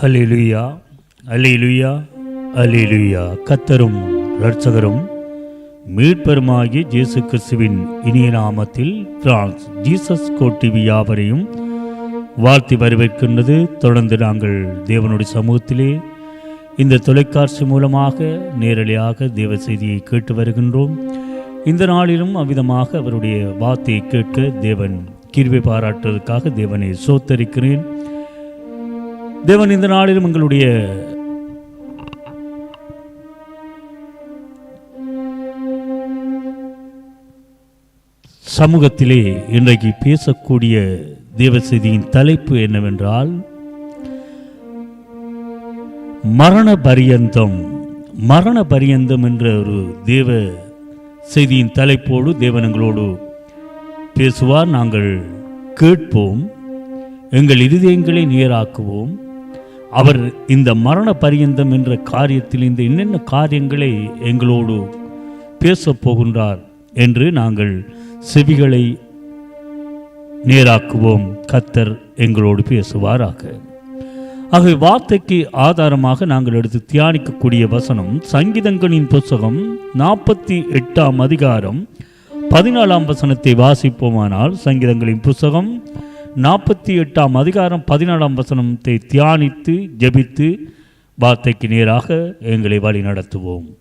ஹலிலுயா hallelujah hallelujah கத்தரும் இரட்சகரும் மீட்பெருமாகிய ஜேசு கிறிஸ்துவின் இனிய நாமத்தில் பிரான்ஸ் ஜீசஸ் கோட்டிவி யாவரையும் வாழ்த்தி வரவேற்கின்றது. தொடர்ந்து நாங்கள் தேவனுடைய சமூகத்திலே இந்த தொலைக்காட்சி மூலமாக நேரடியாக தேவ செய்தியை கேட்டு வருகின்றோம். இந்த நாளிலும் அவ்விதமாக அவருடைய வார்த்தையை கேட்க தேவன் கிருவை பாராட்டுவதற்காக தேவனை சோத்தரிக்கிறேன். தேவன் இந்த நாளிலும் எங்களுடைய சமூகத்திலே இன்றைக்கு பேசக்கூடிய தேவ செய்தியின் தலைப்பு என்னவென்றால் மரண பரியந்தம். மரண பரியந்தம் என்ற ஒரு தேவ செய்தியின் தலைப்போடு தேவனங்களோடு பேசுவார். நாங்கள் கேட்போம். எங்கள் இருதயங்களை நேராக்குவோம். அவர் இந்த மரண பரியந்தம் என்ற காரியத்தில் இந்த என்னென்ன காரியங்களை எங்களோடு பேசப் போகின்றார் என்று நாங்கள் செவிகளை நேராக்குவோம். கத்தர் எங்களோடு பேசுவாராக. ஆகவே வார்த்தைக்கு ஆதாரமாக நாங்கள் எடுத்து தியானிக்கக்கூடிய வசனம் சங்கீதங்களின் புஸ்தகம் நாற்பத்தி எட்டாம் அதிகாரம் பதினாலாம் வசனத்தை வாசிப்போமானால் சங்கீதங்களின் புஸ்தகம் நாற்பத்தி எட்டாம் அதிகாரம் பதினாலாம் வசனத்தை தியானித்து ஜெபித்து வார்த்தைக்கு நேராக எங்களை வழி நடத்துவோம்.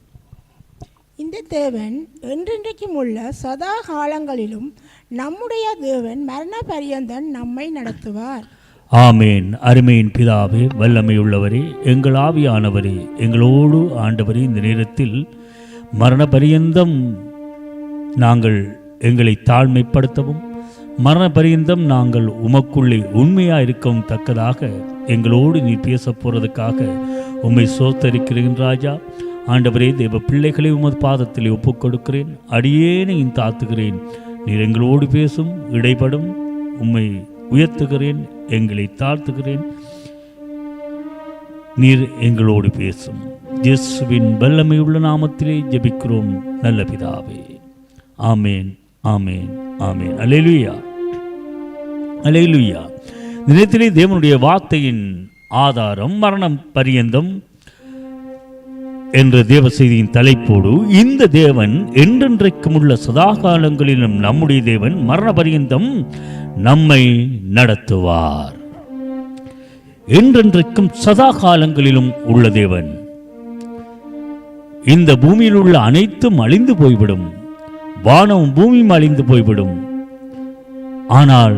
இந்த தேவன் என்றென்றைக்கும் உள்ள சதா காலங்களிலும் நம்முடைய தேவன் மரண பரியந்தன் நம்மை நடத்துவார். ஆமேன். அருமையின் பிதாவே வல்லமையுள்ளவரே எங்கள் ஆவியானவரே எங்களோடு ஆண்டவரே இந்த நேரத்தில் மரண பரியந்தம் நாங்கள் எங்களை தாழ்மைப்படுத்தவும் மரண பரியந்தம் நாங்கள் உமக்குள்ளே உண்மையாக இருக்கவும் தக்கதாக எங்களோடு நீ பேச போகிறதுக்காக உம்மை சோத்தரிக்கிறேன் ராஜா. ஆண்டவரே தேவ பிள்ளைகளை உமது பாதத்தில் ஒப்புக் கொடுக்கிறேன் அடியேனையும் தாத்துகிறேன். நீர் எங்களோடு பேசும் இடைப்படும் உம்மை உயர்த்துகிறேன் எங்களை தாழ்த்துகிறேன். நீர் எங்களோடு பேசும். இயேசுவின் வல்லமையுள்ள நாமத்திலே ஜெபிக்கிறோம். நல்ல பிதாவே. ஆமேன் ஆமேன் ஆமேன். அலேலுயா அலையிலுயா. தினத்திலே தேவனுடைய வார்த்தையின் ஆதாரம் மரணம் பரியந்தம் என்ற தேவ செய்தியின் தலைப்போடு இந்த தேவன் என்றென்றைக்கும் உள்ள சதாகாலங்களிலும் நம்முடைய தேவன் மரண பரியந்தம் நம்மை நடத்துவார். என்றென்றைக்கும் சதா காலங்களிலும் உள்ள தேவன் இந்த பூமியில் உள்ள அனைத்தும் அழிந்து போய்விடும். வானம் பூமியும் அழிந்து போய்விடும். ஆனால்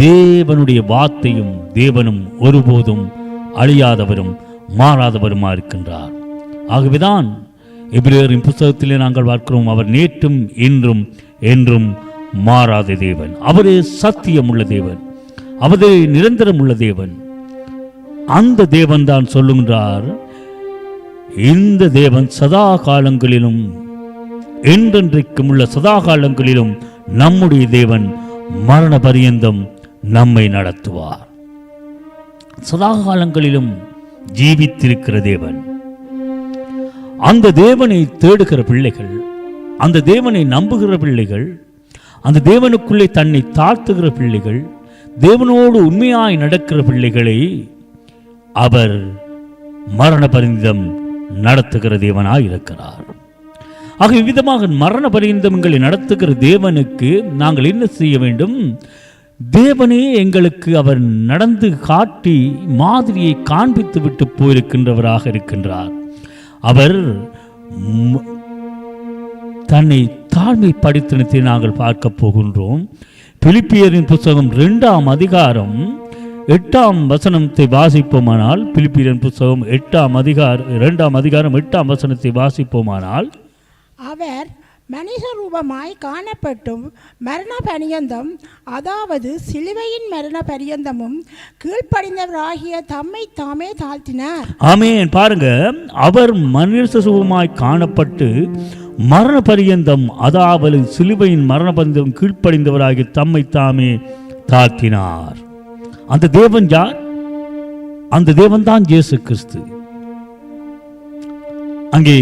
தேவனுடைய வார்த்தையும் தேவனும் ஒருபோதும் அழியாதவரும் மாறாதவருமா இருக்கின்றார். ஆகவேதான் எபிரேயரின் புஸ்தகத்திலே நாங்கள் பார்க்கிறோம் அவர் நேற்றும் இன்றும் என்றும் மாறாத தேவன். அவரே சத்தியம் உள்ள தேவன். அவரே நிரந்தரம் உள்ள தேவன். அந்த தேவன் தான் சொல்லுகின்றார் இந்த தேவன் சதா காலங்களிலும் என்றென்றைக்கும் உள்ள சதா காலங்களிலும் நம்முடைய தேவன் மரண பரியந்தம் நம்மை நடத்துவார். சதா காலங்களிலும் ஜீவித்திருக்கிற தேவன். அந்த தேவனை தேடுகிற பிள்ளைகள் அந்த தேவனை நம்புகிற பிள்ளைகள் அந்த தேவனுக்குள்ளே தன்னை தாழ்த்துகிற பிள்ளைகள் தேவனோடு உண்மையாய் நடக்கிற பிள்ளைகளை அவர் மரண பரிந்தம் நடத்துகிற தேவனாய் இருக்கிறார். ஆக இவ்விதமாக மரண பரிந்தங்களை நடத்துகிற தேவனுக்கு நாங்கள் என்ன செய்ய வேண்டும்? தேவனே எங்களுக்கு அவர் நடந்து காட்டி மாதிரியை காண்பித்து விட்டு போயிருக்கின்றவராக இருக்கின்றார். அவர் தன்னை தன்னை தாழ்மைப்படுத்தினத்தை நாங்கள் பார்க்க போகின்றோம். பிலிப்பியரின் புஸ்தகம் ரெண்டாம் அதிகாரம் எட்டாம் வசனத்தை வாசிப்போமானால் பிலிப்பியரின் புஸ்தகம் எட்டாம் அதிகாரம் இரண்டாம் அதிகாரம் எட்டாம் வசனத்தை வாசிப்போமானால் அவர் மனித ரூபமாய் காணப்பட்டும் மரண பரியந்தம் அதாவது சிலுவையின் மரண பரியந்தமும் கீழ்ப்படிந்தவராகிய தம்மை தாமே தாழ்த்தினார். ஆமேன். பாருங்க அவர் மனித ரூபமாய் காணப்பட்டு மரண பரியந்தம் அதாவது சிலுவையின் மரண பரியந்தம் கீழ்ப்படிந்தவராகிய தம்மை தாமே தாழ்த்தினார். அந்த தேவன் யார்? அந்த தேவன் தான் இயேசு கிறிஸ்து. அங்கே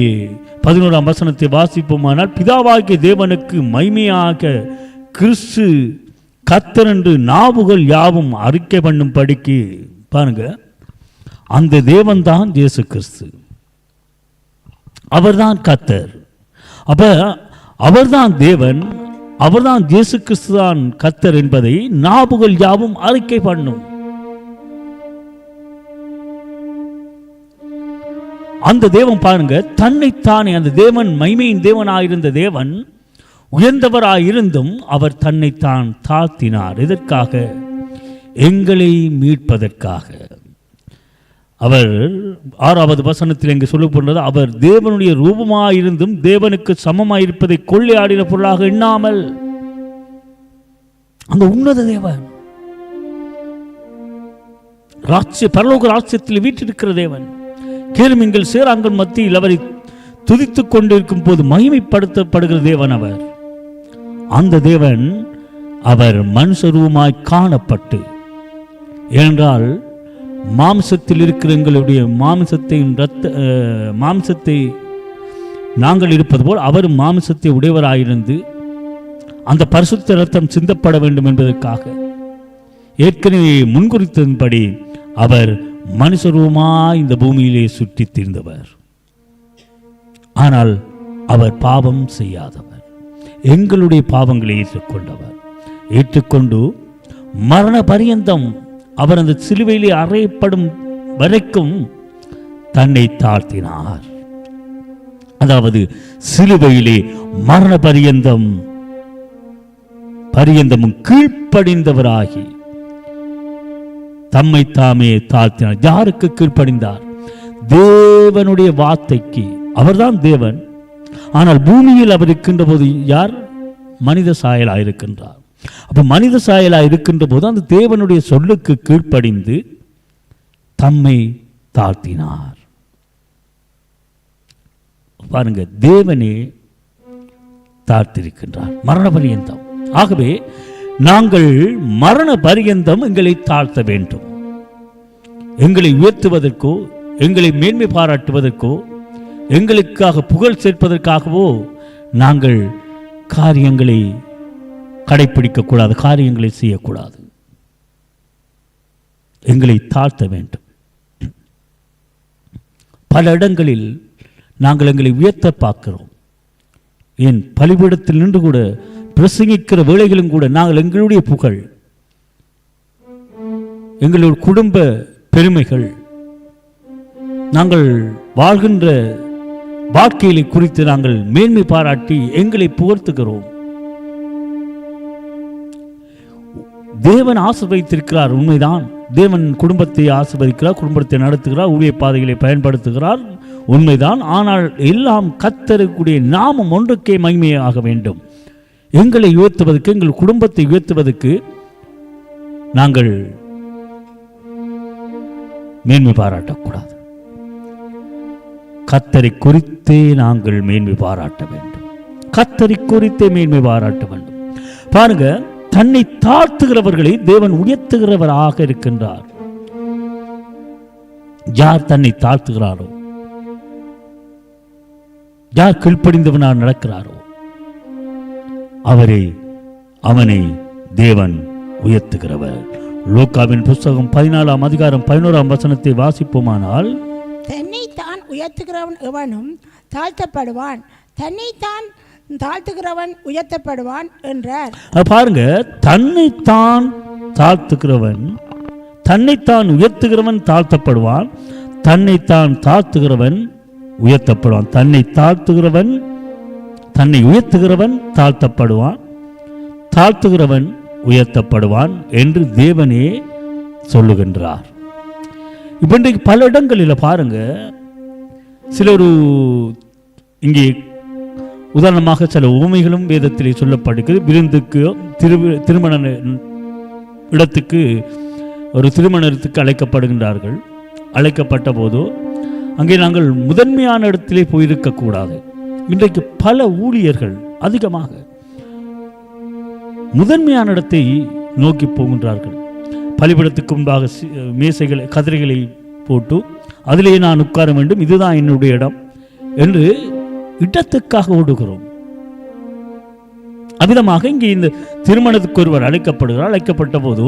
பதினோராம் வசனத்தை வாசிப்போமானால் பிதாவாகிய தேவனுக்கு மைமையாக கிறிஸ்து கத்தர் என்று நாவுகள் யாவும் அறிக்கை பண்ணும் படிக்கு பாருங்க. அந்த தேவன்தான் இயேசு கிறிஸ்து. அவர்தான் கத்தர் அப்ப அவர்தான் தேவன் அவர்தான் இயேசு கிறிஸ்து தான் கத்தர் என்பதை நாவுகள் யாவும் அறிக்கை பண்ணும். அந்த தேவன் பாருங்க தன்னைத்தானே அந்த தேவன் மைமையின் தேவனாயிருந்த தேவன் உயர்ந்தவராயிருந்தும் அவர் தன்னைத்தான் தாழ்த்தினார். எதற்காக எங்களை மீட்பதற்காக. அவர் ஆறாவது வசனத்தில் இங்கு சொல்லப்படுறது அவர் தேவனுடைய ரூபமாயிருந்தும் தேவனுக்கு சமமாயிருப்பதை கொள்ளையாடின பொருளாக எண்ணாமல். அந்த உன்னத தேவன் ராட்சிய பரலோக ராட்சியத்தில் வீட்டிருக்கிற தேவன் கேளுமிங்கள் சேராங்கள் மத்தியில் அவரை துதித்துக் கொண்டிருக்கும் போது மகிமைப்படுத்தப்படுகிற தேவன் அவர். அந்த தேவன் அவர் மனுஷருவமாய் காணப்பட்டு ஏனென்றால் மாம்சத்தில் இருக்கிற எங்களுடைய மாம்சத்தையும் ரத்த அஹ், மாம்சத்தை நாங்கள் இருப்பது போல் அவர் மாம்சத்தை உடையவராயிருந்து அந்த பரிசுத்த ரத்தம் சிந்தப்பட வேண்டும் என்பதற்காக ஏற்கனவே முன்குறித்ததன்படி அவர் மனுஷரூபமாய் இந்த பூமியிலே சுற்றி திரிந்தவர். ஆனால் அவர் பாவம் செய்யாதவர். எங்களுடைய பாவங்களை ஏற்றுக்கொண்டவர். ஏற்றுக்கொண்டு மரண பரியந்தம் அவர் அந்த சிலுவையிலே அறையப்படும் வரைக்கும் தன்னை தாழ்த்தினார். அதாவது சிலுவையிலே மரண பரியந்தம் பரியந்தமும் கீழ்ப்படிந்தவராகி தம்மை தாமே தாழ்த்தினார். யாருக்கு கீழ்ப்படிந்தார்? தேவனுடைய வார்த்தைக்கு. அவர்தான் தேவன். ஆனால் பூமியில் அவர் இருக்கின்ற போது யார்? மனித சாயலாக இருக்கின்றார். அப்ப மனித சாயலாக இருக்கின்ற போது அந்த தேவனுடைய சொல்லுக்கு கீழ்ப்படிந்து தம்மை தாழ்த்தினார். பாருங்க தேவனே தாழ்த்திருக்கின்றார். மரண பரியந்தம் ஆகவே நாங்கள் மரண பரியந்தம் எங்களை தாழ்த்த வேண்டும். எங்களை உயர்த்துவதற்கோ எங்களை மேன்மை பாராட்டுவதற்கோ எங்களுக்காக புகழ் சேர்ப்பதற்காகவோ நாங்கள் காரியங்களை கடைப்பிடிக்கக்கூடாது காரியங்களை செய்யக்கூடாது. எங்களை தாழ்த்த வேண்டும். பல இடங்களில் நாங்கள் எங்களை உயர்த்த பார்க்கிறோம். ஏன் பலிபீடத்தில் நின்று கூட பிரசங்கிக்கிற வேலைகளும் கூட நாங்கள் எங்களுடைய புகழ் எங்களுடைய குடும்ப பெருமைகள் நாங்கள் வாழ்கின்ற வாழ்க்கையை குறித்து நாங்கள் மேன்மை பாராட்டி எங்களை புகழ்த்துகிறோம் தேவன் ஆசிர்வதித்திருக்கிறார் உண்மைதான். தேவன் குடும்பத்தை ஆசிர்வதிக்கிறார் குடும்பத்தை நடத்துகிறார் ஊழிய பாதைகளை பயன்படுத்துகிறார் உண்மைதான். ஆனால் எல்லாம் கத்தருக்குடைய நாமம் ஒன்றுக்கே மகிமையாக வேண்டும். எங்களை உயர்த்துவதற்கு எங்கள் குடும்பத்தை உயர்த்துவதற்கு நாங்கள் மேன்மை பாராட்டக்கூடாது. கத்தரை குறித்தே நாங்கள் மேன்மை பாராட்ட வேண்டும். கத்தரை குறித்தே மேன்மை பாராட்ட வேண்டும். பாருங்க தன்னை தாழ்த்துகிறவர்களை தேவன் உயர்த்துகிறவராக இருக்கின்றார். யார் தன்னை தாழ்த்துகிறாரோ யார் கீழ்ப்படிந்தவனாக நடக்கிறாரோ அவரை அவனை தேவன் உயர்த்துகிறவர். லோக்காவின் புஸ்தகம் பதினாலாம் அதிகாரம் பதினோராம் வசனத்தை வாசிப்போமானால் தன்னைத்தான் உயர்த்துகிறவன் எவனும் தாழ்த்தப்படுவான். தன்னைத்தான் தாழ்த்துகிறவன் உயர்த்தப்படுவான் என்றார். பாருங்க தன்னைத்தான் தாழ்த்துகிறவன் தன்னைத்தான் உயர்த்துகிறவன் தாழ்த்தப்படுவான் தன்னைத்தான் தாழ்த்துகிறவன் உயர்த்தப்படுவான். தன்னை தாழ்த்துகிறவன் தன்னை உயர்த்துகிறவன் தாழ்த்தப்படுவான் தாழ்த்துகிறவன் உயர்த்தப்படுவான் என்று தேவனே சொல்லுகின்றார். இப்போ இன்றைக்கு பல இடங்களில் பாருங்க சில ஒரு இங்கே உதாரணமாக சில உவமைகளும் வேதத்திலே சொல்லப்படுகிறது. விருந்துக்கு திரு திருமண இடத்துக்கு ஒரு திருமணத்துக்கு அழைக்கப்படுகின்றார்கள். அழைக்கப்பட்ட போதோ அங்கே நாங்கள் முதன்மையான இடத்திலே போயிருக்கக்கூடாது. இன்றைக்கு பல ஊழியர்கள் அதிகமாக முதன்மையான இடத்தை நோக்கி போகின்றார்கள். பலிபடத்துக்கு முன்பாக மேசைகளை கதிரைகளை போட்டு அதிலேயே நான் உட்கார வேண்டும் இதுதான் என்னுடைய இடம் என்று இடத்துக்காக ஓடுகிறோம். அவ்விதமாக இங்கே இந்த திருமணத்துக்கு ஒருவர் அழைக்கப்படுகிறார். அழைக்கப்பட்ட போது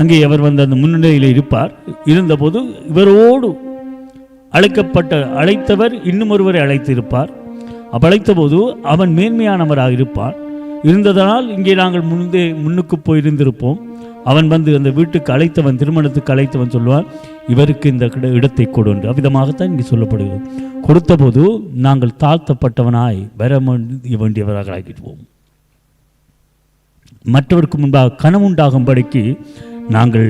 அங்கே அவர் வந்து அந்த முன்னிலையில் இருப்பார். இருந்தபோது இவரோடு அழைக்கப்பட்ட அழைத்தவர் இன்னும் ஒருவரை அழைத்திருப்பார். அப்ப அவன் மேன்மையானவராக இருப்பான். இருந்ததனால் இங்கே நாங்கள் முன்பே முன்னுக்கு போயிருந்திருப்போம். அவன் வந்து அந்த வீட்டுக்கு அழைத்தவன் திருமணத்துக்கு அழைத்தவன் சொல்லுவான் இவருக்கு இந்த இடத்தை கொடு என்று. அவ்விதமாகத்தான் இங்கே சொல்லப்படுகிறது. கொடுத்தபோது நாங்கள் தாழ்த்தப்பட்டவனாய் வர வேண்டியவராக ஆகிடுவோம் மற்றவருக்கு முன்பாக கனவுண்டாகும்படிக்கு நாங்கள்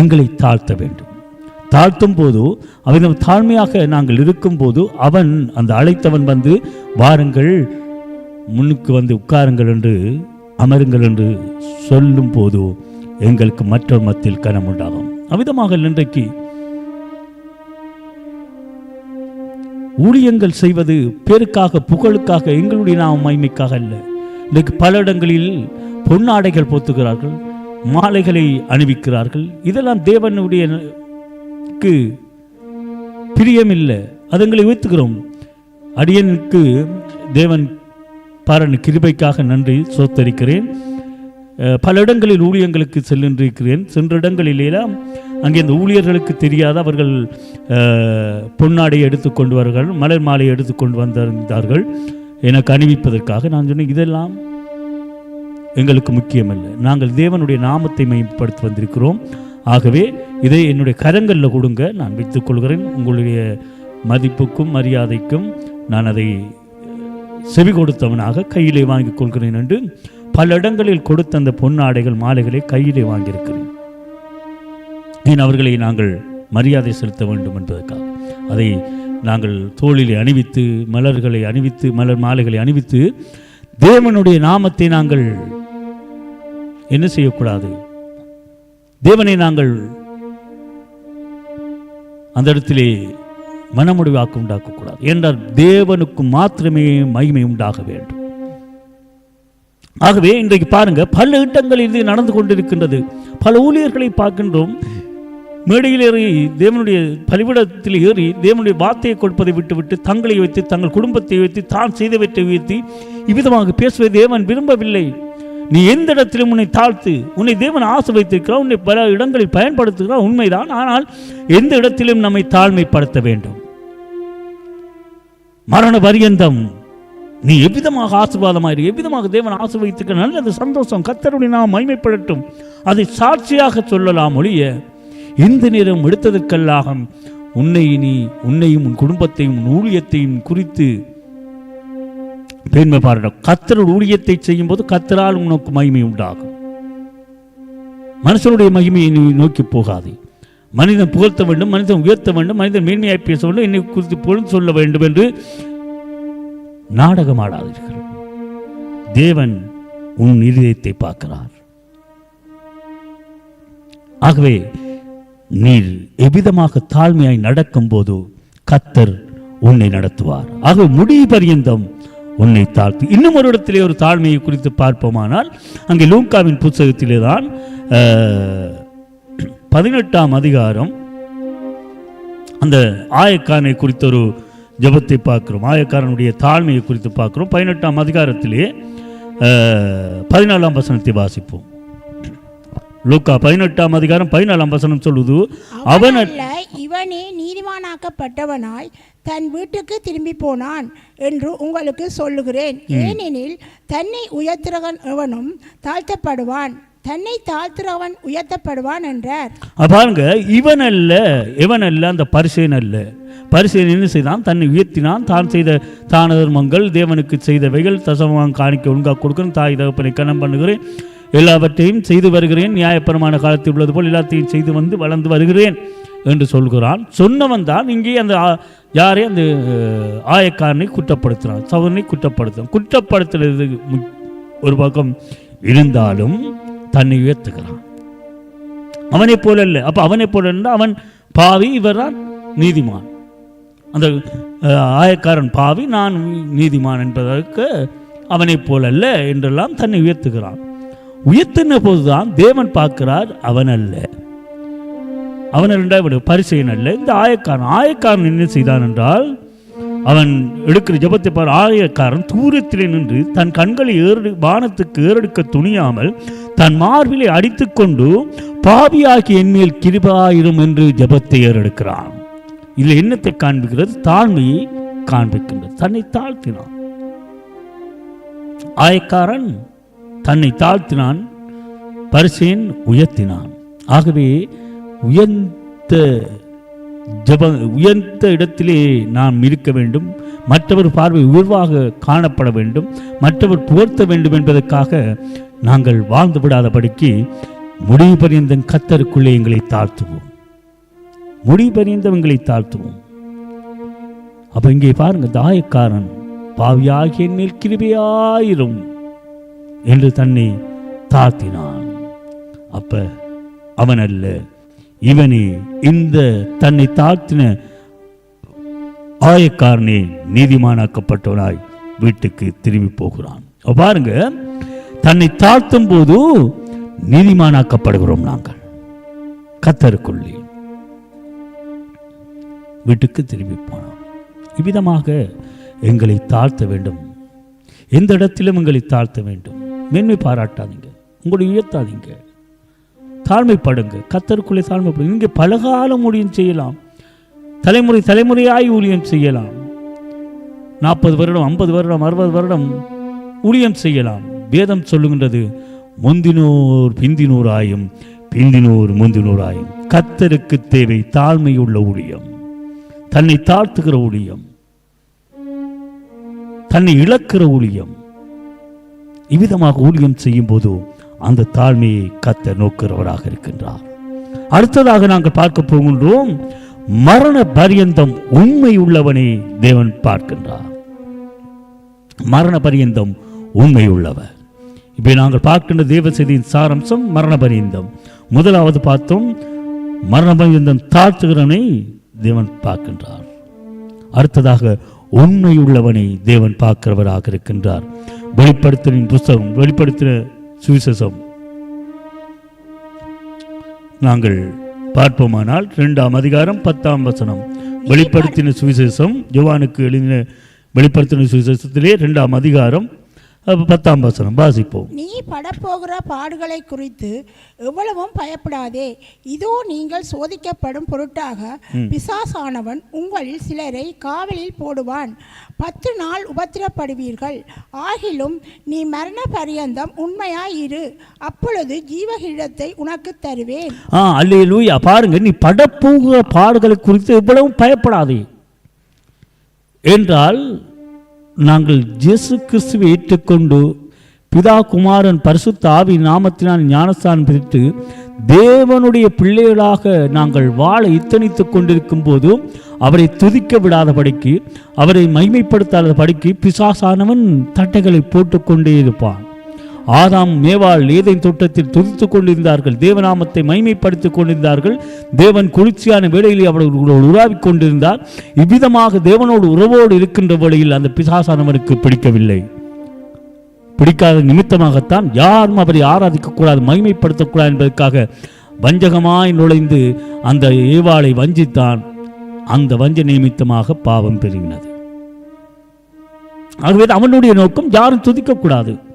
எங்களை தாழ்த்த வேண்டும். தாழ்த்தும் போது அவன் தாழ்மையாக நாங்கள் இருக்கும்போது அவன் அந்த அழைத்தவன் வந்து வாருங்கள் முன்னுக்கு வந்து உட்காருங்கள் என்று அமருங்கள் என்று சொல்லும் போது எங்களுக்கு மற்றொரு மத்தியில் கனம் உண்டாகும். அவ்விதமாக இன்றைக்கு ஊழியங்கள் செய்வது பேருக்காக புகழுக்காக எங்களுடைய நாம் மைமைக்காக அல்ல. இன்றைக்கு பல இடங்களில் பொன்னாடைகள் போத்துகிறார்கள் மாலைகளை அணிவிக்கிறார்கள். இதெல்லாம் தேவனுடைய அடியனுக்கு பிரியமில்லை. அதுங்களை உயர்த்துகிறோம். அடியனுக்கு தேவன் பாரன் கிருபைக்காக நன்றி சோத்தரிக்கிறேன் பல இடங்களில் ஊழியங்களுக்கு செல்லின்றிருக்கிறேன் சென்ற இடங்களிலெல்லாம் அங்கே இந்த ஊழியர்களுக்கு தெரியாத அவர்கள் பொன்னாடையை பொன்னாடை எடுத்துக்கொண்டு வருகிறார்கள் மலர் மாலை எடுத்துக்கொண்டு வந்திருந்தார்கள். எனக்கு அணிவிப்பதற்காக நான் சொன்னேன் இதெல்லாம் எங்களுக்கு முக்கியமல்ல. நாங்கள் தேவனுடைய நாமத்தை மேம்படுத்தி வந்திருக்கிறோம். ஆகவே இதை என்னுடைய கரங்களில் கொடுங்க. நான் வைத்துக் கொள்கிறேன். உங்களுடைய மதிப்புக்கும் மரியாதைக்கும் நான் அதை செவி கொடுத்தவனாக கையிலே வாங்கிக் கொள்கிறேன் என்று பல இடங்களில் கொடுத்த அந்த பொன்னாடைகள் மாலைகளை கையிலே வாங்கியிருக்கிறேன். ஏன் அவர்களை நாங்கள் மரியாதை செலுத்த வேண்டும் என்பதற்காக? அதை நாங்கள் தோளிலே அணிவித்து மலர்களை அணிவித்து மலர் மாலைகளை அணிவித்து தேவனுடைய நாமத்தை நாங்கள் என்ன செய்யக்கூடாது? தேவனை நாங்கள் அந்த இடத்திலே மனமுடிவாக்கு உண்டாக்கக்கூடாது. என்றால் தேவனுக்கு மாத்திரமே மகிமை உண்டாக வேண்டும். ஆகவே இன்றைக்கு பாருங்க பல இடங்களில் இது நடந்து கொண்டிருக்கின்றது. பல ஊழியர்களை பார்க்கின்றோம். மேடையில் ஏறி தேவனுடைய பலிவிடத்தில் ஏறி தேவனுடைய வார்த்தையை கொடுப்பதை விட்டுவிட்டு தங்களை வைத்து தங்கள் குடும்பத்தை வைத்து தான் செய்தவற்றை உயர்த்தி இவ்விதமாக பேசுவதை தேவன் விரும்பவில்லை. நீ எந்த இடத்திலும் உன்னை தாழ்த்து உன்னை தேவன் ஆசை வைத்திருக்கிறார் உன்னை பல இடங்களில் பயன்படுத்துகிறார் உண்மைதான். ஆனால் எந்த இடத்திலும் நம்மை தாழ்மைப்படுத்த வேண்டும். மரண பரியந்தம் நீ எவ்விதமாக ஆசீர்வாதமாயிரு எவ்விதமாக தேவன் ஆசீர்வதித்துக்க நல்லது சந்தோஷம் கத்தருடைய நாம் மைமைப்படட்டும் அதை சாட்சியாக சொல்லலாம் ஒழிய எந்த நேரம் எடுத்ததற்கெல்லாம் உன்னை நீ உன்னையும் உன் குடும்பத்தையும் உன் ஊழியத்தையும் குறித்து பெண்மை பாருங்கள். கத்தர் ஊழியத்தை செய்யும் போது கத்தரால் உனக்கு மகிமை உண்டாகும். மனுஷனுடைய மகிமையை நீ நோக்கி போகாதே. மனிதன் புகழ்த்த வேண்டும் மனிதன் உயர்த்த வேண்டும் மனிதன் மேன்மையாய் பேச வேண்டும் என்னை குறித்து பொழுது சொல்ல வேண்டும் என்று நாடகம் ஆடாதீர்கள். தேவன் உன் இதயத்தை பார்க்கிறார். ஆகவே நீர் எவ்விதமாக தாழ்மையாய் நடக்கும்போது கத்தர் உன்னை நடத்துவார். ஆகவே முடி பரியந்தம் உன்னை தாழ்த்து. இன்னும் ஒரு இடத்திலே ஒரு தாழ்மையை குறித்து பார்ப்போமானால் அங்கே லூக்காவின் புத்தகத்திலே தான் பதினெட்டாம் அதிகாரம் அந்த ஆயக்காரனை குறித்த ஒரு ஜெபத்தை பார்க்கிறோம். ஆயக்காரனுடைய தாழ்மையை குறித்து பார்க்கிறோம். பதினெட்டாம் அதிகாரத்திலே பதினாலாம் வசனத்தை வாசிப்போம். லூக்கா பதினெட்டாம் அதிகாரம் பதினாலாம் வசனம் சொல்லுது அவன் இவனே நீதிமானாக்கப்பட்டவனாய் தன் வீட்டுக்கு திரும்பி போனான் என்று உங்களுக்கு சொல்லுகிறேன். ஏனெனில் தன்னை உயர்த்துறவன் எவனும் தாழ்த்தப்படுவான். தன்னை தாழ்த்துறவன் உயர்த்தப்படுவான் என்றார். பாருங்க இவன் அல்ல இவன் அல்ல அந்த பரிசேன் அல்ல. பரிசேன் என்ன செய்தான்? தன்னை உயர்த்தினான். தான் செய்த தான தர்மங்கள் தேவனுக்கு செய்தவைகள் தசமம் காணிக்க ஒழுங்காக கொடுக்கிறேன் தாய் தகப்பனை கணம் பண்ணுகிறேன். எல்லாவற்றையும் செய்து வருகிறேன். நியாயப்பரமான காலத்தில் உள்ளது போல் எல்லாத்தையும் செய்து வந்து வளர்ந்து வருகிறேன் என்று சொல்கிறான். சொன்னவன் தான் இங்கே அந்த யாரையும் யாரே அந்த ஆயக்காரனை குற்றப்படுத்துகிறான் சவரனை குற்றப்படுத்துகிறான் குற்றப்படுத்துறது மு- ஒரு பக்கம் இருந்தாலும் தன்னை உயர்த்துகிறான். அவனை போல இல்லை. அப்போ அவனை போல இருந்தால் அவன் பாவி இவர்தான் நீதிமான். அந்த ஆயக்காரன் பாவி நான் நீதிமான் என்பதற்கு அவனைப் போல அல்ல என்றெல்லாம் தன்னை உயர்த்துகிறான். உயர்த்தின போதுதான் தேவன் பார்க்கிறார் அவன் அல்ல. அவன் இரண்டாவது பரிசெயன் அல்ல. இந்த ஆயக்காரன் ஆயக்காரன் என்ன செய்தான் என்றால் அவன் எடுக்கிற ஜெபத்தை பார் ஆயக்காரன் தூரத்திலே நின்று தன் கண்களை ஏறு வானத்துக்கு ஏறெடுக்க துணியாமல் தன் மார்பிலை அடித்துக்கொண்டு பாவியாகி என்மேல் கிருபாயிரும் என்று ஜெபத்தை ஏறெடுக்கிறான். இதில் என்னத்தை காண்பிக்கிறது? தாழ்மையை காண்பிக்கின்றது. தன்னை தாழ்த்தினான். ஆயக்காரன் தன்னை தாழ்த்தினான் பரிசேன் உயர்த்தினான். ஆகவே உயர்ந்த ஜப உயர்ந்த இடத்திலே நாம் இருக்க வேண்டும். மற்றவர் பார்வை உயர்வாக காணப்பட வேண்டும். மற்றவர் புகழ்த்த வேண்டும் என்பதற்காக நாங்கள் வாழ்ந்து விடாதபடிக்கு முடிவு பரியந்தம் கத்தருக்குள்ளே எங்களை தாழ்த்துவோம். முடிவு பரியந்தவங்களை தாழ்த்துவோம். அப்ப இங்கே பாருங்க தாயக்காரன் பாவியாகிய மேல் கிருபையாயிரும் என்று தன்னை தாழ்த்தினான். அப்ப அவன் அல்ல. இவனே இந்த தன்னை தாழ்த்தின ஆயக்காரனே நீதிமானாக்கப்பட்டவனாய் வீட்டுக்கு திரும்பி போகிறான். பாருங்க தன்னை தாழ்த்தும் போது நீதிமானாக்கப்படுகிறோம் நாங்கள். கத்தருக்குள்ளே வீட்டுக்கு திரும்பி போனோம் இவ்விதமாக எங்களை தாழ்த்த வேண்டும். எந்த இடத்திலும் எங்களை தாழ்த்த வேண்டும். மேன்மை பாராட்டாதீங்க. உங்களை உயர்த்தாதீங்க. தாழ்மைப்படுங்க. கத்தருக்குள்ளே தாழ்மைப்படுங்க. இங்கே பலகாலம் ஊழியம் செய்யலாம். தலைமுறை தலைமுறையாய் ஊழியம் செய்யலாம். நாற்பது வருடம் ஐம்பது வருடம் அறுபது வருடம் ஊழியம் செய்யலாம். வேதம் சொல்லுகின்றது முந்தினோர் பிந்தினோராயும் பிந்தினோர் முந்தினோராயும். கத்தருக்கு தேவை தாழ்மையுள்ள ஊழியம். தன்னை தாழ்த்துகிற ஊழியம். தன்னை இழக்கிற ஊழியம். இவ்விதமாக ஊழியம் செய்யும் போது அந்த தாழ்மையை கத்த நோக்கிறவராக இருக்கின்றார். அடுத்ததாக நாங்கள் பார்க்க போகின்றோம் மரண பரியந்தம் உண்மை உள்ளவனை தேவன் பார்க்கின்றார். மரண பரியந்தம் உண்மை உள்ளவர். இப்போ நாங்கள் பார்க்கின்ற தேவசதியின் சாரம்சம் மரண பரியந்தம். முதலாவது பார்த்தோம் மரண பரியந்தம் தாழ்த்துகிறவனை தேவன் பார்க்கின்றார். அடுத்ததாக உண்மையுள்ளவனை தேவன் பார்க்கிறவராக இருக்கின்றார். வெளிப்படுத்தலின் புஸ்தகம் வெளிப்படுத்தின சுவிசேஷம். நாங்கள் பார்ப்போமானால் இரண்டாம் அதிகாரம் பத்தாம் வசனம். வெளிப்படுத்தின சுவிசேஷம் யுவானுக்கு எழுதின வெளிப்படுத்தின சுவிசேஷத்திலே இரண்டாம் அதிகாரம் அப்ப பத்தாம் வசனம் வாசிப்போம். நீ படப்போகிற பாடுகளை குறித்து எவ்வளவும் பயப்படாதே. இதோ நீங்கள் சோதிக்கப்படும் பொருட்டாக பிசாசானவன் உங்களில் சிலரை காவலில் போடுவான். பத்து நாள் உபத்திரப்படுவீர்கள். ஆகிலும் நீ மரண பரியந்தம் உண்மையாயிரு. அப்பொழுது ஜீவகிடத்தை உனக்கு தருவேன். ஆ அல்லேலூயா. பாருங்க நீ படப்போகிற பாடுகளை குறித்து எவ்வளவும் பயப்படாதே. என்றால் நாங்கள் இயேசு கிறிஸ்துவை ஏற்றுக்கொண்டு பிதா குமாரன் பரிசுத்த ஆவி நாமத்தினால் ஞானஸ்தானம் பெற்று தேவனுடைய பிள்ளைகளாக நாங்கள் வாழ இத்தனித்து கொண்டிருக்கும் போது அவரை துதிக்க விடாதபடிக்கு அவரை மைமைப்படுத்தாத படிக்கு பிசாசானவன் தட்டைகளை போட்டுக்கொண்டே இருப்பான். ஆதாம் மேவாள் ஏதேன் தோட்டத்தில் துதித்துக் கொண்டிருந்தார்கள். தேவநாமத்தை மைமைப்படுத்திக் கொண்டிருந்தார்கள். தேவன் குளிர்ச்சியான வேளையிலே அவர்களோடு உலாவிக் கொண்டிருந்தார். இவ்விதமாக தேவனோடு உறவோடு இருக்கின்ற வேளையில் அந்த பிசாசானவனுக்கு பிடிக்கவில்லை. பிடிக்காத நிமித்தமாகத்தான் யாரும் அவரை ஆராதிக்கக்கூடாது மகிமைப்படுத்தக்கூடாது என்பதற்காக வஞ்சகமாய் நுழைந்து அந்த ஏவாளை வஞ்சித்தான். அந்த வஞ்ச நிமித்தமாக பாவம் பெருகினது. ஆகவே அவனுடைய நோக்கம் யாரும் துதிக்கக்கூடாது.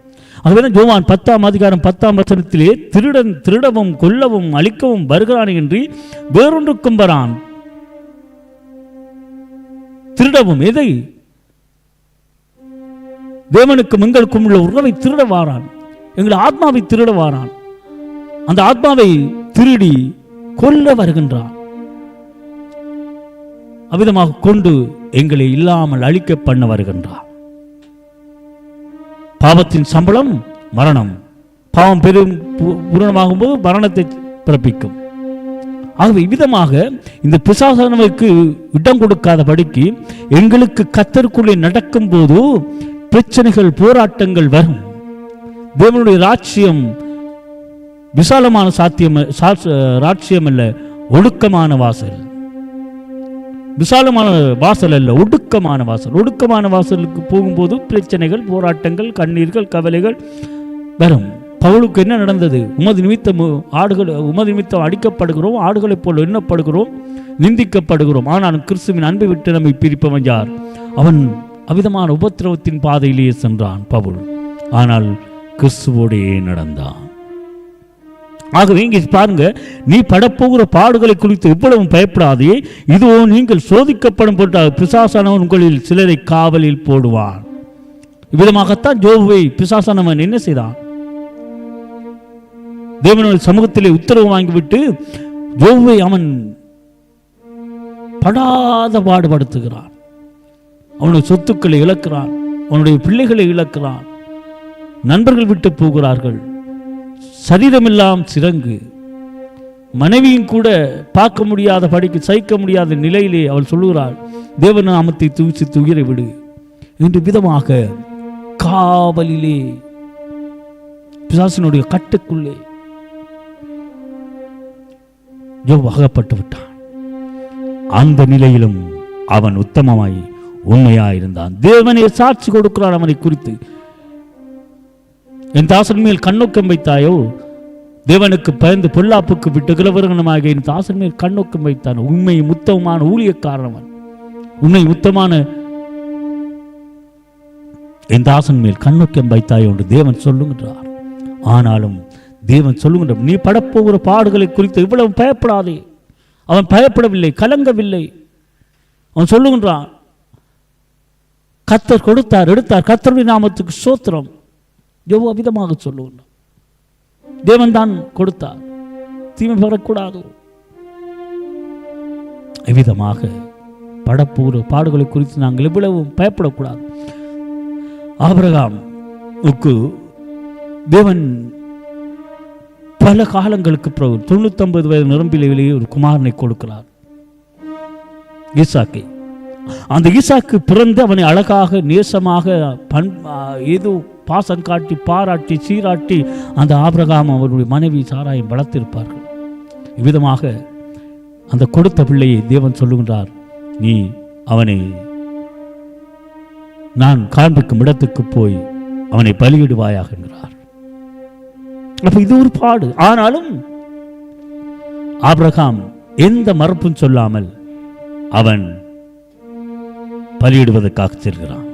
ஆகவே ஜோவான் பத்தாம் அதிகாரம் பத்தாம் வசனத்திலே திருடன் திருடவும் கொல்லவும் அழிக்கவும் வருகிறான் என்று வேறொன்றுக்கும் வரான் திருடவும் எதை? தேவனுக்கும் எங்களுக்கும் உள்ள உறவை திருட வாரான் எங்கள் ஆத்மாவை திருட வாரான் அந்த ஆத்மாவை திருடி கொல்ல வருகின்றான். அவ்விதமாக கொண்டு எங்களை இல்லாமல் அழிக்க பண்ண வருகின்றான் பாவத்தின் சம்பளம் மரணம். பாவம் பெரும் பு- பூரணமாகும் போது மரணத்தை பிறப்பிக்கும். ஆகவே இவ்விதமாக இந்த பிசாசனவுக்கு இடம் கொடுக்காதபடிக்கு எங்களுக்கு கத்தருக்குள்ளே நடக்கும் போது பிரச்சனைகள் போராட்டங்கள் வரும். தேவனுடைய ராட்சியம் விசாலமான சாத்தியம் ராட்சியம் அல்ல ஒடுக்கமான வாசல். விசாலமான வாசல் அல்ல ஒடுக்கமான வாசல். ஒடுக்கமான வாசலுக்கு போகும்போது பிரச்சனைகள் போராட்டங்கள் கண்ணீர்கள் கவலைகள் வரும். பவுலுக்கு என்ன நடந்தது? உமது நிமித்தம் ஆடுகள் உமது நிமித்தம் அடிக்கப்படுகிறோம் ஆடுகளைப் போல் எண்ணப்படுகிறோம் நிந்திக்கப்படுகிறோம். ஆனால் கிறிஸ்துவின் அன்பை விட்டு நம்மை பிரிப்பவன் யார்? அவன் அவிதமான உபத்திரவத்தின் பாதையிலேயே சென்றான் பவுல். ஆனால் கிறிஸ்துவோடையே நடந்தான். ஆகவே இங்கே பாருங்க நீ படப்போகிற பாடுகளை குறித்து இவ்வளவு பயப்படாதே. இதுவோ நீங்கள் சோதிக்கப்படும் பொருட்டாக பிசாசானவன் உங்களில் சிலரை காவலில் போடுவான் இவ்விதமாகத்தான் ஜோபுவை பிசாசானவன் என்ன செய்தான்? தேவனுடைய சமூகத்திலே உத்தரவு வாங்கிவிட்டு ஜோபுவை அவன் படாத பாடுபடுத்துகிறான். அவனுடைய சொத்துக்களை இழக்கிறான். அவனுடைய பிள்ளைகளை இழக்கிறான். நண்பர்கள் விட்டு போகிறார்கள். சரீரமெல்லாம் சிறங்கு. மனைவியும் கூட பார்க்க முடியாத படிக்கு சகிக்க முடியாத நிலையிலே அவள் சொல்லுகிறாள் தேவநாமத்தை தூசி துயிரை விடு. என்று விதமாக காவலிலே பிசாசினுடைய கட்டுக்குள்ளே யோபு அகப்பட்டு விட்டான். அந்த நிலையிலும் அவன் உத்தமமாய் உண்மையாயிருந்தான் தேவனே சாட்சி கொடுக்கிறான் அவனை குறித்து. என் தாசன் மேல் கண்ணோக்கம் வைத்தாயோ? தேவனுக்கு பயந்து பொல்லாப்புக்கு விட்டு கிளவரகனமாக என் தாசன் மேல் கண்ணோக்கம் வைத்தான். உண்மை முத்தமான ஊழியக்காரனவன். உண்மை முத்தமான என் தாசன் மேல் கண்ணோக்கம் வைத்தாயோ என்று தேவன் சொல்லுகின்றார். ஆனாலும் தேவன் சொல்லுகின்ற நீ படப்போகிற பாடுகளை குறித்து இவ்வளவு பயப்படாதே. அவன் பயப்படவில்லை கலங்கவில்லை. அவன் சொல்லுகின்றான் கத்தர் கொடுத்தார் எடுத்தார். கத்தருடைய நாமத்துக்கு சோத்திரம். எவ்வளோ விதமாக சொல்லுவோம் தேவன் தான் கொடுத்தார். தீமை பெறக்கூடாது. எவ்விதமாக படப்பூர் பாடுகளை குறித்து நாங்கள் எவ்வளவு பயப்படக்கூடாது. ஆபிரகாம் உக்கு தேவன் பல காலங்களுக்கு பிறகு தொண்ணூத்தொன்பது வயது நிரம்பிலேயே ஒரு குமாரனை கொடுக்கிறார். ஈசாக்கை. அந்த ஈசாக்கு பிறந்து அவனை அழகாக நேசமாக பண் ஏதோ பாசம் காட்டி பாராட்டி சீராட்டி அந்த ஆபிரகாம் அவருடைய மனைவி சாராயம் வளர்த்திருப்பார்கள். இவ்விதமாக அந்த கொடுத்த பிள்ளையை தேவன் சொல்லுகின்றார் நீ அவனை நான் காண்பிக்கும் இடத்துக்கு போய் அவனை பலியிடுவாயாக என்கிறார். அப்ப இது ஒரு பாடு. ஆனாலும் ஆபிரகாம் எந்த மறுப்பும் சொல்லாமல் அவன் பலியிடுவதற்காக செல்கிறான்.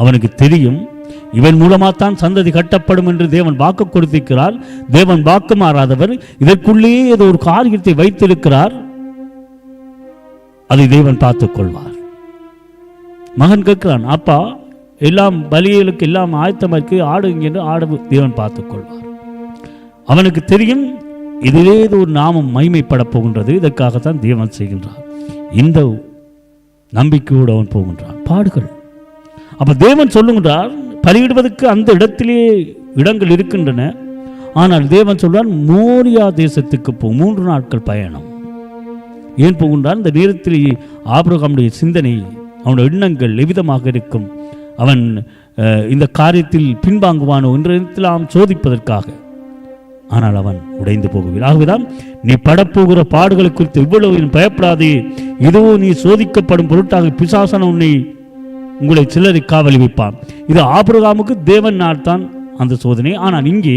அவனுக்கு தெரியும் இவன் மூலமாத்தான் சந்ததி கட்டப்படும் என்று தேவன் வாக்கு கொடுத்திருக்கிறார். தேவன் வாக்கு மாறாதவர். இதற்குள்ளேயே ஏதோ ஒரு காரியத்தை வைத்திருக்கிறார். அதை தேவன் பார்த்துக் கொள்வார் மகன் கேட்கிறான் அப்பா எல்லாம் பலியலுக்கு எல்லாம் ஆயத்தமாக இருக்கு ஆடுங்க என்று ஆடு தேவன் பார்த்துக் கொள்வார் அவனுக்கு தெரியும் இதிலே ஏதோ ஒரு நாமம் மைமைப்பட போகின்றது. இதற்காகத்தான் தேவன் செய்கின்றான் இந்த நம்பிக்கையோடு அவன் போகின்றான். பாடுகள். அப்ப தேவன் சொல்லுகின்றார் பலியிடுவதற்கு அந்த இடத்திலே இடங்கள் இருக்கின்றன. ஆனால் தேவன் சொல்றார் மோரியா தேசத்துக்கு போ மூன்று நாட்கள் பயணம். ஏன் போகின்றான் இந்த நேரத்தில் ஆபிரகாமுடைய சிந்தனை அவனுடைய எண்ணங்கள் எவ்விதமாக இருக்கும்? அவன் இந்த காரியத்தில் பின்வாங்குவானோ என்றெல்லாம் சோதிப்பதற்காக. ஆனால் அவன் உடைந்து போகவில்லை. ஆகவேதான் நீ படப்போகிற பாடுகளை குறித்து இவ்வளவு பயப்படாதே. இதுவும் நீ சோதிக்கப்படும் பொருட்டாக பிசாசன உன்னை உங்களை சிலரை காவலி வைப்பான் இது ஆபிரகாமுக்கு தேவன் நாள் தான் அந்த சோதனை. ஆனால் இங்கே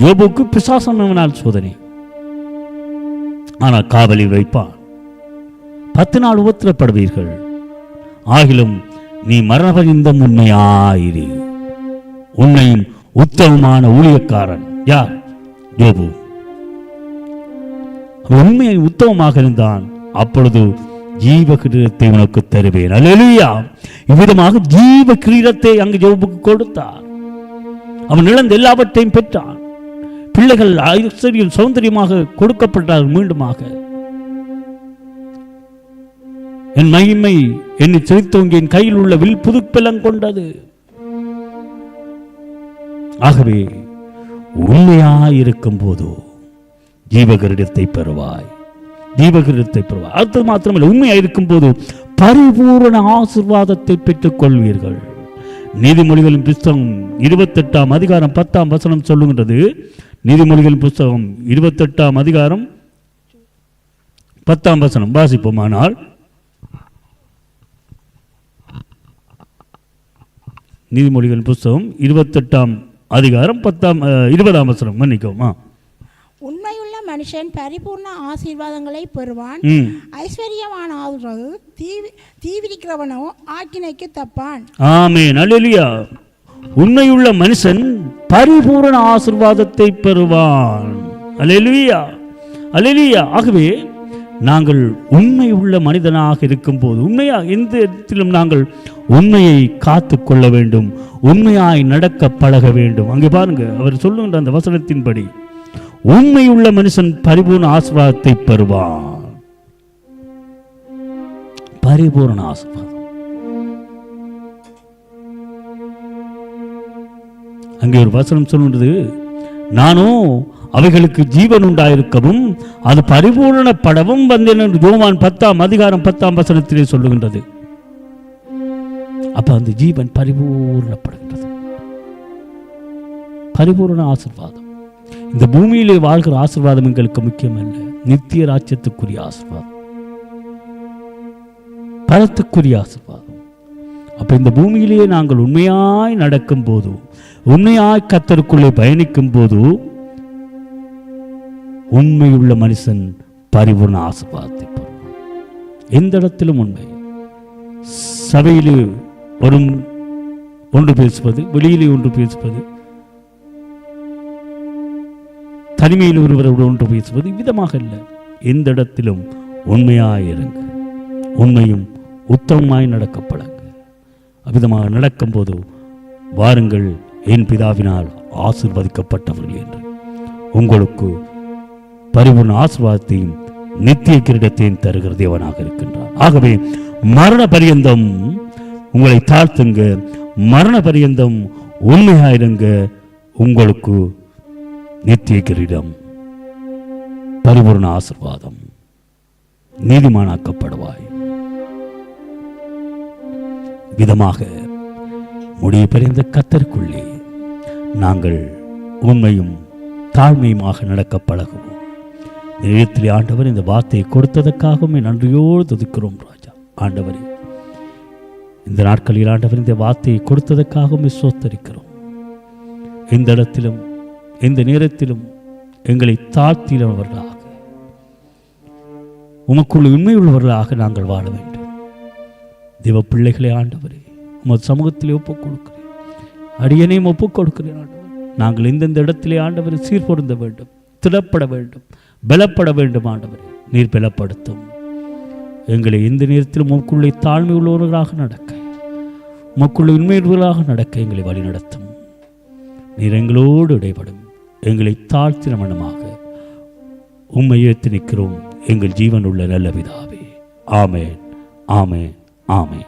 ஜோபுக்கு பிசாசனவனால் சோதனை. ஆனால் காவலி வைப்பான் பத்து நாள் உபத்திரப்படுவீர்கள். ஆகிலும் நீ மரணபரிந்தம் உண்மையாயிரு. உன்னையும் உத்தமமான ஊழியக்காரன் யார்? ஜோபு உண்மையை உத்தமமாக இருந்தான். அப்பொழுது ஜீவ கிரீடத்தை உனக்கு தருவேன். அல்லேலூயா. இவ்விதமாக ஜீவ கிரீடத்தை அங்கு ஜோபுக்கு கொடுத்தார். அவன் இழந்த எல்லாவற்றையும் பெற்றான். பிள்ளைகள் ஐஸ்வர்யம் சௌந்தரியமாக கொடுக்கப்பட்டார் மீண்டுமாக. என் மகிமை என்னை செலுத்தோங்கி என் கையில் உள்ள வில் புதுப்பெலம் கொண்டது. ஆகவே உண்மையாயிருக்கும் போதோ ஜீவகரிடத்தை பெறுவாய். தீபகிரத்தை பெறுவார். அது மாத்திரமல்ல உண்மையாயிருக்கும் போது பரிபூரண ஆசிர்வாதத்தை பெற்றுக் கொள்வீர்கள் நீதிமொழிகளின் புஸ்தகம் இருபத்தெட்டாம் அதிகாரம் பத்தாம் வசனம் சொல்லுகின்றது. நீதிமொழிகளின் புஸ்தகம் இருபத்தெட்டாம் அதிகாரம் பத்தாம் வசனம். வாசிப்போமானால் நீதிமொழிகளின் புஸ்தகம் இருபத்தெட்டாம் அதிகாரம் பத்தாம் இருபதாம் வசனம். மன்னிக்கோமா மனுஷன் பரிபூர்ண ஆசீர்வாதங்களை பெறுவான். ம். ஐஸ்வர்யமான ஆகுறது தீவி தீவிரிக்கிறவனோ ஆக்கினைக்கு தப்பான். ஆமென். அல்லேலூயா. உண்மையுள்ள மனுஷன் பரிபூரண ஆசிர்வாதத்தை பெறுவான். அல்லேலூயா. அல்லேலூயா. ஆகவே நாங்கள் உண்மை உள்ள மனிதனாக இருக்கும்போது உண்மையா எந்த இடத்திலும் நாங்கள் உண்மையை காத்து கொள்ள வேண்டும். உண்மையாய் நடக்க பழக வேண்டும். அங்கே பாருங்க அவர் சொல்லுகின்ற அந்த வசனத்தின்படி. உண்மையுள்ள மனுஷன் பரிபூர்ண ஆசீர்வாதத்தை பெறுவான். பரிபூர்ண ஆசீர்வாதம். அங்கே ஒரு வசனம் சொல்லுன்றது நானும் அவைகளுக்கு ஜீவன் உண்டாயிருக்கவும் அது பரிபூரணப்படவும் வந்தேன் என்று யோவான் பத்தாம் அதிகாரம் பத்தாம் வசனத்திலே சொல்லுகின்றது. அப்ப அந்த ஜீவன் பரிபூர்ணப்படுகின்றது. பரிபூரண ஆசீர்வாதம். இந்த பூமியிலே வாழ்கிற ஆசிர்வாதம் எங்களுக்கு முக்கியமல்ல நித்திய ராஜ்யத்துக்குரிய ஆசிர்வாதம். பலத்துக்குரிய ஆசிர்வாதம். அப்ப இந்த பூமியிலேயே நாங்கள் உண்மையாய் நடக்கும் போது உண்மையாய் கத்தருக்குள்ளே பயணிக்கும் போது உண்மையுள்ள மனுஷன் பரிபூர்ண ஆசிர்வாதத்தை பெறுவான். எந்த இடத்திலும் உண்மை. சபையிலே வரும் ஒன்று பேசுவது வெளியிலே ஒன்று பேசுவது தனிமையில் ஒருவரோடு ஒன்று பேசுவது விதமாக இல்லை எந்த இடத்திலும் உண்மையாயிருங்க உண்மையும் உத்தமமாய் நடக்கப்படங்க அவ்விதமாக நடக்கும்போது வாருங்கள் என் பிதாவினால் ஆசிர்வதிக்கப்பட்டவர்கள் என்று. உங்களுக்கு பரிபூர்ண ஆசிர்வாதத்தையும் நித்திய கிரீடத்தையும் தருகிற தேவனாக இருக்கின்றார். ஆகவே மரண பரியந்தம் உங்களை தாழ்த்துங்க. மரண பரியந்தம் உண்மையாயிருங்க உங்களுக்கு நித்திய கிரீடம் பரிபூர்ண ஆசிர்வாதம் நீதிமானாக்கப்படுவாய். விதமாக முடிய பெறிந்த கத்தருக்குள்ளே நாங்கள் உண்மையும் தாழ்மையுமாக நடக்க பழகுவோம். நிலையத்திலே ஆண்டவர் இந்த வார்த்தையை கொடுத்ததற்காகவுமே நன்றியோடு துதிக்கிறோம் ராஜா. ஆண்டவரே இந்த நாட்களில் ஆண்டவர் இந்த வார்த்தையை கொடுத்ததற்காகவும் சோத்தரிக்கிறோம். இந்த இடத்திலும் எந்த நேரத்திலும் எங்களை தாழ்த்தினவர்களாக உமக்குள்ள உண்மையுள்ளவர்களாக நாங்கள் வாழ வேண்டும். தேவ பிள்ளைகளை ஆண்டவரே உமது சமூகத்திலே ஒப்புக் கொடுக்கிறேன். அடியனையும் ஒப்புக் கொடுக்கிறேன் ஆண்டவர். நாங்கள் எந்தெந்த இடத்திலே ஆண்டவரை சீர்பொருந்த வேண்டும் திடப்பட வேண்டும் பலப்பட வேண்டும் ஆண்டவரே. நீர் பலப்படுத்தும். எங்களை எந்த நேரத்திலும் உமக்குள்ளே தாழ்மை உள்ளவர்களாக நடக்க உமக்குள்ள உண்மையுள்ளவர்களாக நடக்க எங்களை வழிநடத்தும். நீர் எங்களோடு இடைபடும். எங்களை தாழ்த்தின மனமாக உம்மை ஏற்றி நிற்கிறோம். எங்கள் ஜீவனுள்ள நல்ல விதாவே ஆமேன். ஆமேன். ஆமேன்.